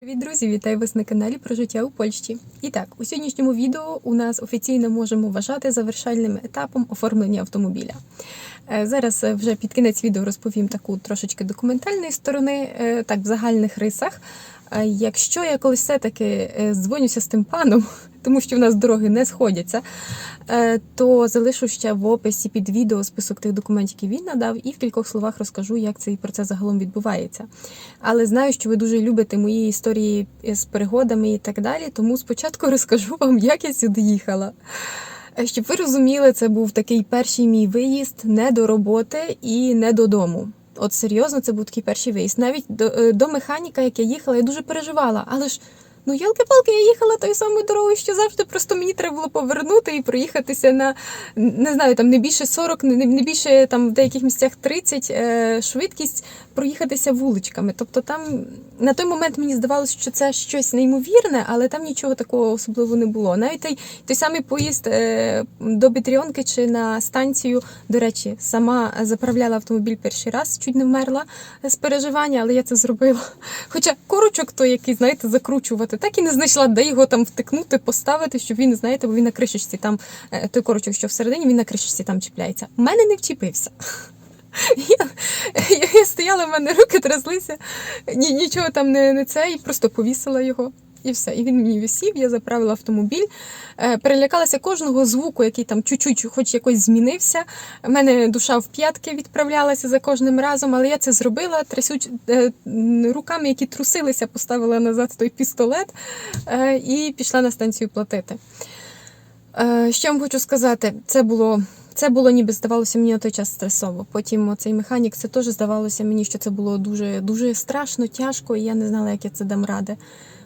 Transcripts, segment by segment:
Привіт, друзі! Вітаю вас на каналі про життя у Польщі. І так, у сьогоднішньому відео у нас офіційно можемо вважати завершальним етапом оформлення автомобіля. Е, Зараз е, вже під кінець відео розповім таку трошечки документальної сторони, е, так в загальних рисах. Е, Якщо я колись все-таки е, здзвонюся з тим паном, тому що в нас дороги не сходяться, е, то залишу ще в описі під відео список тих документів, які він надав, і в кількох словах розкажу, як цей процес загалом відбувається. Але знаю, що ви дуже любите мої історії з пригодами і так далі, тому спочатку розкажу вам, як я сюди їхала. Е, Щоб ви розуміли, це був такий перший мій виїзд не до роботи і не додому. От серйозно, це був такий перший виїзд. Навіть до, е, до механіка, як я їхала, я дуже переживала. Але ж ну ялки-палки, я їхала тою самою дорогою, що завжди. Просто мені треба було повернути і проїхатися на не знаю, там не більше 40, не, більше там в деяких місцях 30 е, швидкість проїхатися вуличками. Тобто там на той момент мені здавалося, що це щось неймовірне, але там нічого такого особливо не було. Навіть той, той самий поїзд е, до Бітріонки чи на станцію, до речі, сама заправляла автомобіль перший раз, чуть не вмерла з переживання, але я це зробила. Хоча корочок той, який, знаєте, закручувати, так і не знайшла, де його там втикнути, поставити, щоб він, знаєте, бо він на кришечці там е, той корочок, що всередині, він на кришечці там чіпляється. У мене не вчепився. Я, я, я стояла, в мене руки тряслися, ні, нічого там не, не це, і просто повісила його. І все. І він мені висів, я заправила автомобіль, е, перелякалася кожного звуку, який там чуть-чуть хоч якось змінився. У мене душа в п'ятки відправлялася за кожним разом, але я це зробила, трясуч е, руками, які трусилися, поставила назад той пістолет е, і пішла на станцію платити. Що вам хочу сказати, це було. Це було ніби здавалося мені на той час стресово. Потім цей механік, це теж здавалося мені, що це було дуже дуже страшно, тяжко, і я не знала, як я це дам ради.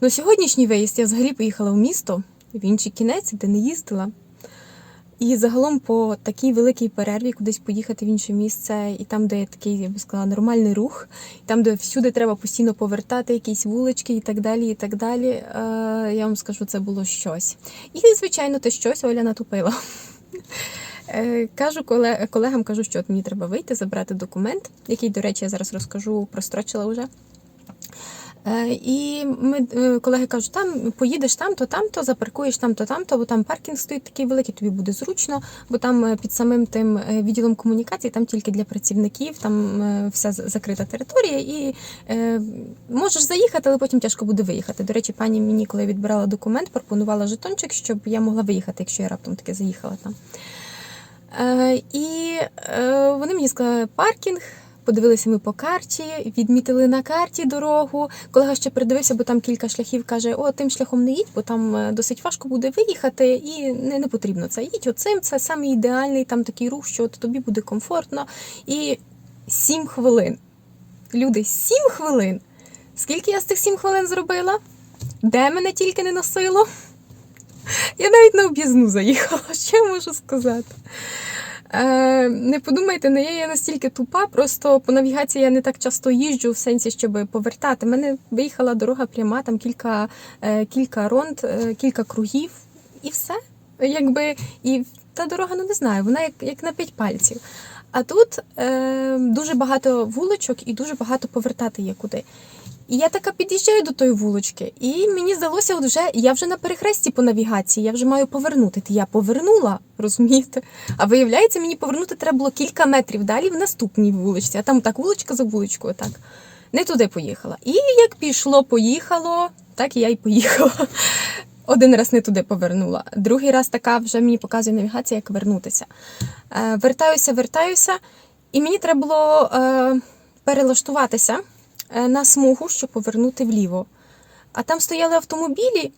Ну, сьогоднішній виїзд я взагалі поїхала в місто, в інший кінець, де не їздила. І загалом по такій великій перерві кудись поїхати в інше місце, і там, де є такий, я би сказала, нормальний рух, і там, де всюди треба постійно повертати якісь вулички і так далі. і так далі. Е, я вам скажу, це було щось. І, звичайно, те щось Оля натупила. Е, Кажу колегам, кажу, що от мені треба вийти, забрати документ, який, до речі, я зараз розкажу, прострочила вже. Е, І ми е, колеги кажуть, там поїдеш там-то, там-то, запаркуєш там-то, там-то, бо там паркінг стоїть такий великий, тобі буде зручно, бо там під самим тим відділом комунікацій, там тільки для працівників, там вся закрита територія, і можеш заїхати, але потім тяжко буде виїхати. До речі, пані мені, коли я відбирала документ, пропонувала жетончик, щоб я могла виїхати, якщо я раптом таки заїхала там. Е, і е, вони мені сказали паркінг. Подивилися ми по карті, відмітили на карті дорогу. Колега ще придивився, бо там кілька шляхів каже: О, тим шляхом не їдь, бо там е, досить важко буде виїхати, і не, не потрібно це. Їдь оцим, це саме ідеальний там такий рух, що от тобі буде комфортно. І сім хвилин. Люди, сім хвилин. Скільки я з тих сім хвилин зробила? Де мене тільки не носило? Я навіть на об'їзну заїхала. Що я можу сказати? Е, не подумайте, не я настільки тупа, просто по навігації я не так часто їжджу в сенсі, щоб повертати. У мене виїхала дорога пряма, там кілька, е, кілька ронд, е, кілька кругів, і все. Якби, і та дорога, ну не знаю, вона як, як на п'ять пальців. А тут е, дуже багато вуличок і дуже багато повертати є куди. І я така під'їжджаю до тої вулочки, і мені здалося, от вже я вже на перехресті по навігації, я вже маю повернути. Я повернула, розумієте? А виявляється, мені повернути треба було кілька метрів далі в наступній вуличці, а там так вуличка за вуличкою, так. Не туди поїхала. І як пішло, поїхало, так і я й поїхала. Один раз не туди повернула. Другий раз така вже мені показує навігація, як вернутися. Е, вертаюся, вертаюся, і мені треба було е, перелаштуватися на смугу, щоб повернути вліво. А там стояли автомобілі,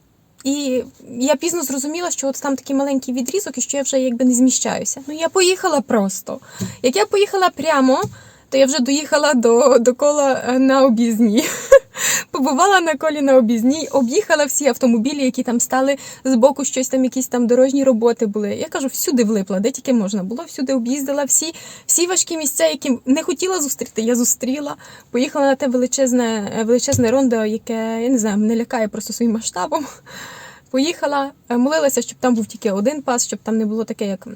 і я пізно зрозуміла, що от там такий маленький відрізок, і що я вже якби не зміщаюся. Ну я поїхала просто. Як я поїхала прямо, то я вже доїхала до, до кола е, на об'їзній. Побувала на колі на об'їзній, об'їхала всі автомобілі, які там стали з боку, щось там, якісь там дорожні роботи були. Я кажу, всюди влипла, де тільки можна було, всюди об'їздила всі, всі важкі місця, які не хотіла зустріти, я зустріла. Поїхала на те величезне, е, величезне рондо, яке я не знаю, мене лякає просто своїм масштабом. Поїхала, е, молилася, щоб там був тільки один пас, щоб там не було таке, як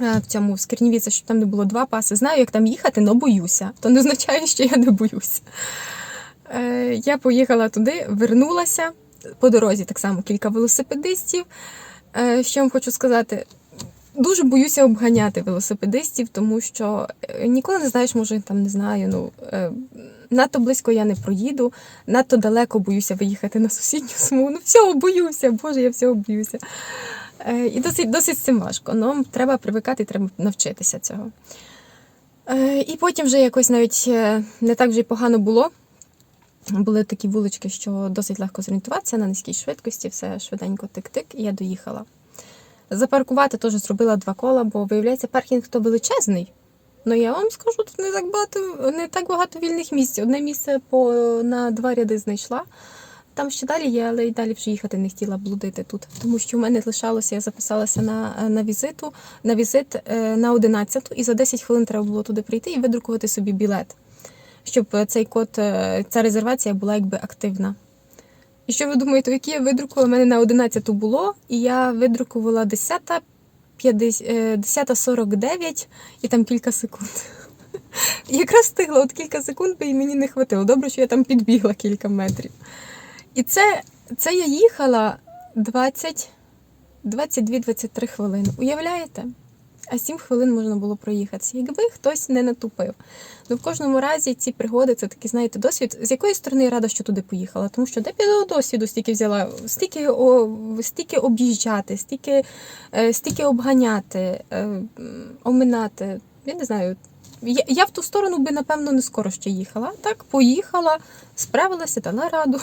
в цьому в Скірнівіці, щоб там не було два паси. Знаю, як там їхати, але боюся. То не означає, що я не боюся. Е, я поїхала туди, вернулася. По дорозі так само кілька велосипедистів. Е, що вам хочу сказати? Дуже боюся обганяти велосипедистів, тому що е, ніколи не знаєш, може там не знаю. Ну надто близько я не проїду, надто далеко боюся виїхати на сусідню смугу. Ну всього боюся, Боже, я всього боюся. Е, і досить, досить цим важко. Ну, треба привикати, треба навчитися цього. Е, і потім вже якось навіть е, не так вже й погано було. Були такі вулички, що досить легко зорієнтуватися на низькій швидкості, все швиденько тик-тик, і я доїхала. Запаркувати теж зробила два кола, бо виявляється, паркінг то величезний. Ну я вам скажу, тут не так багато, не так багато вільних місць. Одне місце по, на два ряди знайшла. Там ще далі є, але й далі вже їхати не хотіла блудити тут. Тому що в мене лишалося, я записалася на, на візиту, на візит е, на 11 і за 10 хвилин треба було туди прийти і видрукувати собі білет, щоб е, цей код, е, ця резервація була якби активна. І що ви думаєте, які я видрукувала? У мене на 11 було, і я видрукувала 10, 50, е, 10.49 і там кілька секунд. Якраз встигла, от кілька секунд і мені не хватило. Добре, що я там підбігла кілька метрів. І це, це я їхала 20, 22-23 хвилини. Уявляєте? А 7 хвилин можна було проїхатися, якби хтось не натупив. Ну, в кожному разі ці пригоди це такий, знаєте, досвід. З якої сторони я рада, що туди поїхала? Тому що де піду досвіду стільки взяла, стільки, о, стільки об'їжджати, стільки, е, стільки обганяти, е, оминати. Я не знаю. Я, я в ту сторону би, напевно, не скоро ще їхала. Так, поїхала, справилася, дала раду.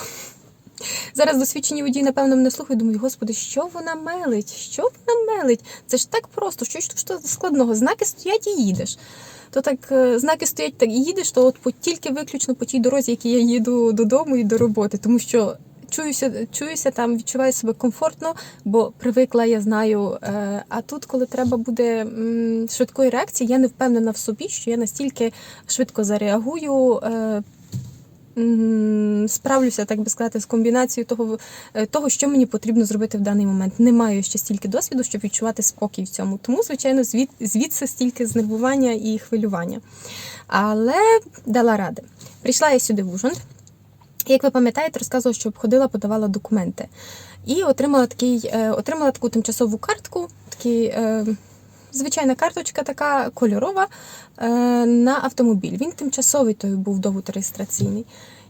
Зараз досвідчені водії, напевно, мене слухають, думають, господи, що вона мелить? Що вона мелить? Це ж так просто, що ж тут складного? Знаки стоять і їдеш. То так е, знаки стоять так і їдеш, то от по, тільки виключно по тій дорозі, якій я їду додому і до роботи, тому що. Чуюся, чуюся там, відчуваю себе комфортно, бо привикла, я знаю. Е, а тут, коли треба буде швидкої реакції, я не впевнена в собі, що я настільки швидко зареагую, е, справлюся, так би сказати, з комбінацією того, е, того, що мені потрібно зробити в даний момент. Не маю ще стільки досвіду, щоб відчувати спокій в цьому. Тому, звичайно, звід, звідси стільки знервування і хвилювання. Але дала ради. Прийшла я сюди в Ужгород. Як ви пам'ятаєте, розказувала, що обходила, подавала документи. І отримала такий, е, отримала таку тимчасову картку, такий, е, звичайна карточка, така кольорова е, на автомобіль. Він тимчасовий той був довготреєстраційний.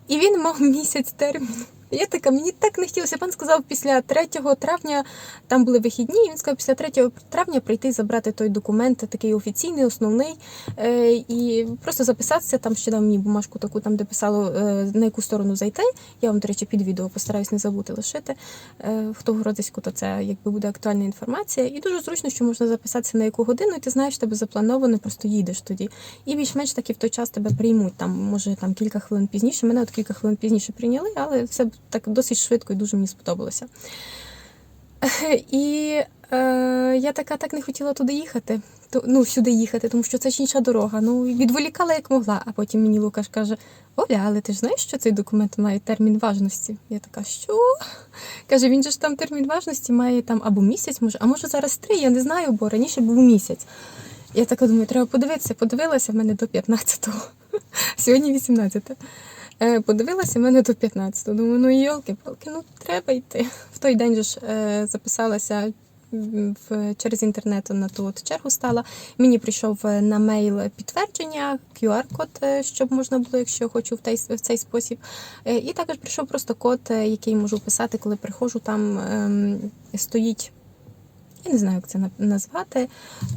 І він мав місяць терміну. Я така, мені так не хотілося. Пан сказав, після 3 травня там були вихідні, і він сказав, після 3 травня прийти забрати той документ, такий офіційний, основний, е, і просто записатися. Там ще дав мені бумажку таку, там де писало е, на яку сторону зайти. Я вам, до речі, під відео постараюсь не забути лишити. Е, хто в Городиську, то це якби буде актуальна інформація. І дуже зручно, що можна записатися на яку годину, і ти знаєш, тебе заплановано, просто їдеш тоді. І більш-менш таки в той час тебе приймуть. Там може там кілька хвилин пізніше. Мене от кілька хвилин пізніше прийняли, але все так досить швидко і дуже мені сподобалося. І е, я така так не хотіла туди їхати, то, ну, сюди їхати, тому що це ж інша дорога. Ну, відволікала як могла. А потім мені Лукаш каже: Оля, але ти ж знаєш, що цей документ має термін важності? Я така, що? Каже, він же ж там термін важності має там або місяць, може, а може зараз три, я не знаю, бо раніше був місяць. Я така думаю, треба подивитися. Подивилася в мене до 15-го. Сьогодні 18 Е, Подивилася мене до 15-го. Думаю, ну йолки-палки, ну треба йти. В той день же ж е, записалася в, через інтернет на ту от чергу стала. Мені прийшов е, на мейл підтвердження, QR-код, е, щоб можна було, якщо хочу в, той, в цей спосіб. Е, І також прийшов просто код, е, який можу писати, коли приходжу, там ем, стоїть. Я не знаю, як це назвати.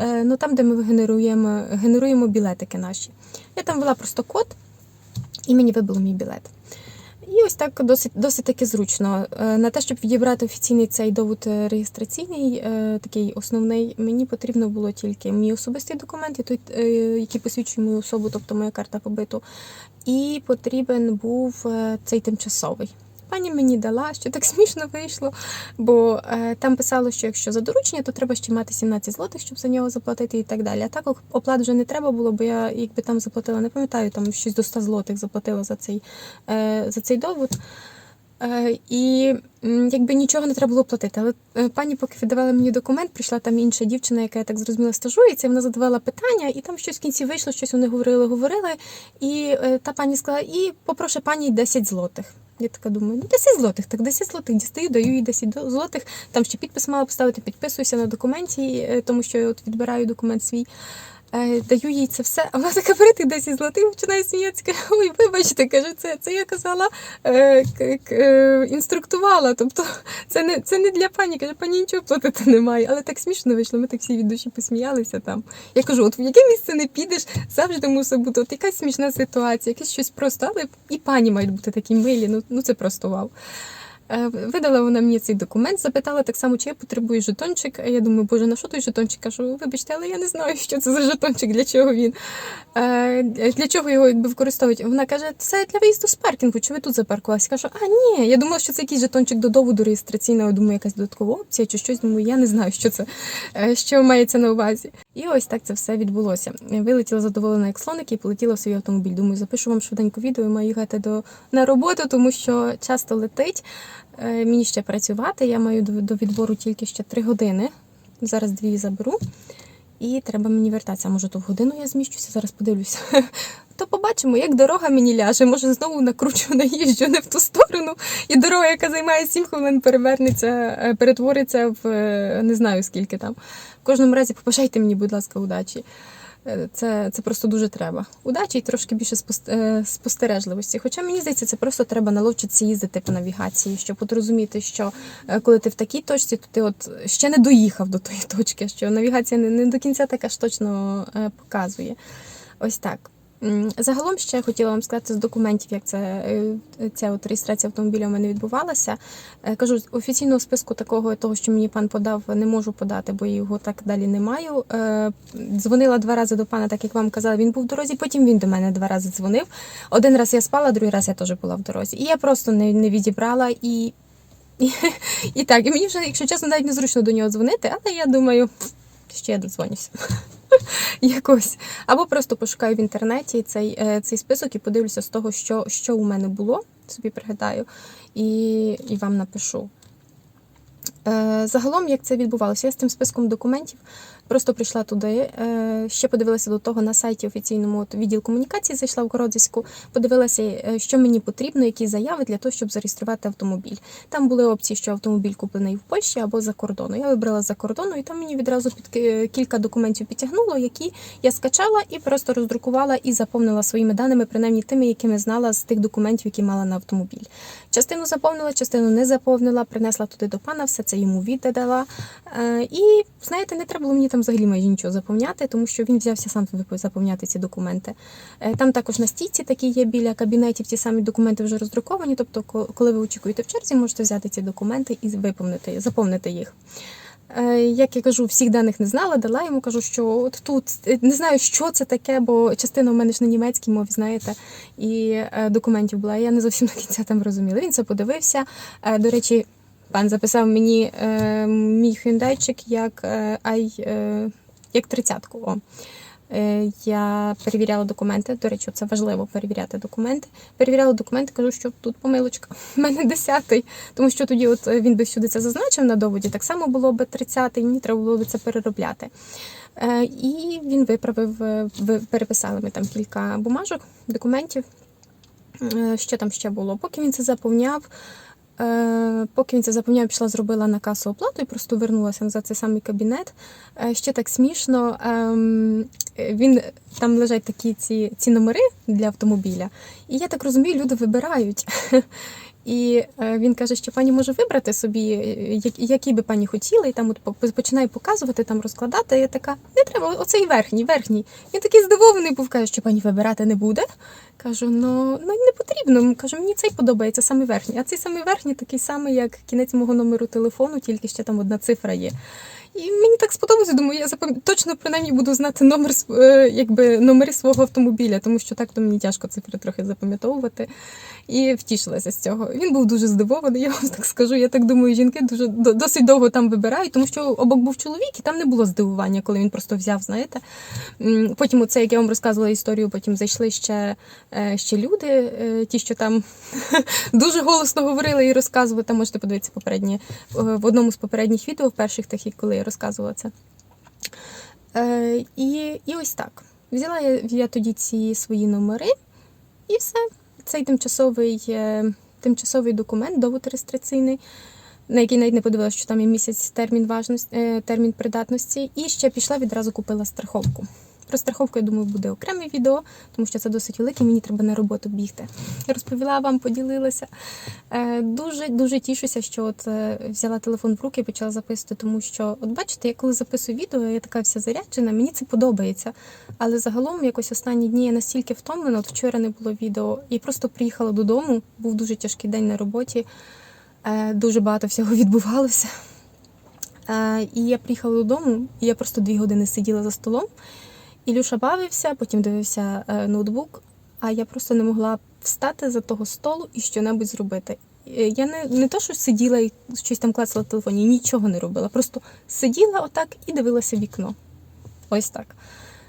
Е, ну там, де ми генеруємо, генеруємо білетики наші. Я там ввела просто код, і мені вибило мій білет. І ось так досить, досить таки зручно. Е, На те, щоб відібрати офіційний цей довод е, реєстраційний, е, такий основний, мені потрібно було тільки мій особистий документ, який посвідчує мою особу, тобто моя карта побиту. І потрібен був цей тимчасовий. Пані мені дала, що так смішно вийшло, бо е, там писало, що якщо за доручення, то треба ще мати 17 злотих, щоб за нього заплатити і так далі. А так оплат вже не треба було, бо я якби там заплатила, не пам'ятаю, там щось до 100 злотих заплатила за цей, е, за цей довод. Е, І якби нічого не треба було платити. Але е, пані, поки віддавала мені документ, прийшла там інша дівчина, яка я так зрозуміла стажується. Вона задавала питання, і там щось в кінці вийшло, щось вони говорили, говорили. І е, та пані сказала: і попрошу пані 10 злотих. Я така думаю, ну 10 злотих, так 10 злотих дістаю, даю їй 10 до- злотих. Там ще підпис мала поставити, підписуюся на документі, е, тому що я от відбираю документ свій. Е, Даю їй це все, а вона така бере тих 10 злотих, починає сміятися. Ой, вибачте, каже, це, це я казала, е, е, інструктувала. Тобто це не, це не для пані. Каже, пані нічого платити немає. Але так смішно вийшло, ми так всі від душі посміялися там. Я кажу, от в яке місце не підеш, завжди мусить бути от якась смішна ситуація, якесь щось просто, але і пані мають бути такі милі. Ну, ну це просто вау. Е, Видала вона мені цей документ, запитала так само, чи я потребую жетончик. Я думаю, боже, на що той жетончик? Кажу, вибачте, але я не знаю, що це за жетончик, для чого він. Е, Для чого його якби використовують? Вона каже, це для виїзду з паркінгу, чи ви тут запаркувалися? Кажу, а ні, я думала, що це якийсь жетончик до доводу реєстраційного, думаю, якась додаткова опція чи щось. Думаю, я не знаю, що це, е, що мається на увазі. І ось так це все відбулося. Вилетіла задоволена як слоник і полетіла в свій автомобіль. Думаю, запишу вам швиденько відео, і маю їхати до на роботу, тому що часто летить. Е, Мені ще працювати. Я маю до, відбору тільки ще три години. Зараз дві заберу. І треба мені вертатися. Може, то в годину я зміщуся, зараз подивлюся. То побачимо, як дорога мені ляже. Може, знову накручу, наїжджу не в ту сторону. І дорога, яка займає 7 хвилин, перевернеться, е, перетвориться в е, не знаю скільки там. В кожному разі побажайте мені, будь ласка, удачі. Е, Це, це просто дуже треба. Удачі і трошки більше спостережливості. Хоча мені здається, це просто треба наловчитися їздити по навігації, щоб от розуміти, що коли ти в такій точці, то ти от ще не доїхав до тої точки, що навігація не, не до кінця така ж точно показує. Ось так. Загалом ще хотіла вам сказати з документів, як це е, ця от реєстрація автомобіля у мене відбувалася. Е, Кажу, офіційного списку такого, того, що мені пан подав, не можу подати, бо його так далі не маю. Е, Дзвонила два рази до пана, так як вам казала, він був в дорозі. Потім він до мене два рази дзвонив. Один раз я спала, другий раз я теж була в дорозі. І я просто не, не відібрала і. І, і так, і мені вже, якщо чесно, навіть незручно до нього дзвонити, але я думаю, ще я додзвонюся. Якось. Або просто пошукаю в інтернеті цей, е, цей список і подивлюся з того, що, що у мене було, собі пригадаю, і, і вам напишу. Е, Загалом, як це відбувалося, я з тим списком документів просто прийшла туди. е, Ще подивилася до того на сайті офіційному відділ комунікації, зайшла в Городиську, подивилася, е, що мені потрібно, які заяви для того, щоб зареєструвати автомобіль. Там були опції, що автомобіль куплений в Польщі або за кордону. Я вибрала за кордону, і там мені відразу під кілька документів підтягнуло, які я скачала і просто роздрукувала і заповнила своїми даними, принаймні тими, якими знала з тих документів, які мала на автомобіль. Частину заповнила, частину не заповнила, принесла туди до пана, все це йому віддала. Е, І знаєте, не треба було мені там взагалі майже нічого заповняти, тому що він взявся сам заповняти ці документи. Е, Там також на стійці такі є біля кабінетів, ті самі документи вже роздруковані. Тобто, коли ви очікуєте в черзі, можете взяти ці документи і виповнити, заповнити їх. Е, Як я кажу, всіх даних не знала, дала йому кажу, що от тут не знаю, що це таке, бо частина в мене ж на німецькій мові, знаєте, і документів була. Я не зовсім до кінця там розуміла. Він це подивився. До речі, пан записав мені е, мій хюндайчик як е, ай, е, як тридцятку. Е, Я перевіряла документи. До речі, це важливо перевіряти документи. Перевіряла документи, кажу, що тут помилочка. У мене десятий. Тому що тоді, от е, він би всюди це зазначив на доводі, так само було би 30-й, мені треба було би це переробляти. Е, І він виправив, е, переписали ми там кілька бумажок, документів. Е, Що там ще було? Поки він це заповняв. Е, Поки він це запевняв, пішла, зробила на касу оплату і просто вернулася за цей самий кабінет. Е, Ще так смішно. ем, Він там лежать такі ці, ці номери для автомобіля. І я так розумію, люди вибирають. І е, він каже, що пані може вибрати собі, який які би пані хотіла, і там от починає показувати, там розкладати. Я така, не треба, оцей верхній, верхній. Він такий здивований був, каже, що пані вибирати не буде. Кажу, ну, ну не потрібно. Кажу, мені цей подобається саме верхній. А цей самий верхній такий самий, як кінець мого номеру телефону, тільки ще там одна цифра є. І мені так сподобалося, думаю, я запам... точно принаймні буду знати номер е, якби, номери свого автомобіля, тому що так то мені тяжко цифри трохи запам'ятовувати. І втішилася з цього. Він був дуже здивований, я вам так скажу. Я так думаю, жінки дуже досить довго там вибирають, тому що обок був чоловік, і там не було здивування, коли він просто взяв, знаєте. Потім, оце, як я вам розказувала історію, потім зайшли ще, е, ще люди, е, ті, що там дуже голосно говорили і розказували. Там можете подивитися попередні в одному з попередніх відео, в перших таких, коли я розказувала це. Е, і, і ось так. Взяла я, я тоді ці свої номери, і все. Цей тимчасовий, е, тимчасовий документ, довод реєстраційний, на який навіть не подивилася, що там є місяць термін важності, е, термін придатності. І ще пішла відразу купила страховку. Про страховку, я думаю, буде окреме відео, тому що це досить велике, мені треба на роботу бігти. Я розповіла вам, поділилася. Е, Дуже дуже тішуся, що от е, взяла телефон в руки і почала записувати, тому що, от бачите, я коли записую відео, я така вся заряджена, мені це подобається. Але загалом якось останні дні я настільки втомлена, от вчора не було відео, і просто приїхала додому. Був дуже тяжкий день на роботі, е, дуже багато всього відбувалося. І я приїхала додому, і я просто дві години сиділа за столом. Ілюша бавився, потім дивився е, ноутбук, а я просто не могла встати за того столу і щонебудь зробити. Е, Я не, не то, що сиділа і щось там клацала в телефоні, нічого не робила. Просто сиділа отак і дивилася вікно. Ось так.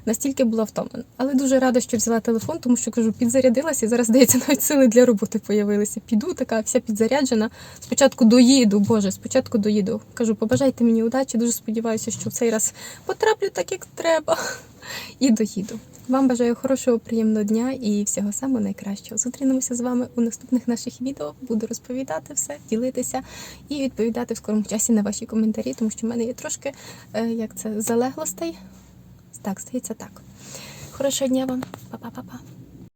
Настільки була втомлена. Але дуже рада, що взяла телефон, тому що кажу, підзарядилася, і зараз здається, навіть сили для роботи появилися. Піду така, вся підзаряджена. Спочатку доїду, Боже, спочатку доїду. Кажу, побажайте мені удачі. Дуже сподіваюся, що в цей раз потраплю так, як треба. І доїду. Вам бажаю хорошого, приємного дня і всього самого найкращого. Зустрінемося з вами у наступних наших відео. Буду розповідати все, ділитися і відповідати в скорому часі на ваші коментарі, тому що в мене є трошки е, як це залеглостей. Так, стається так. Хорошого дня вам. Па-па-па-па.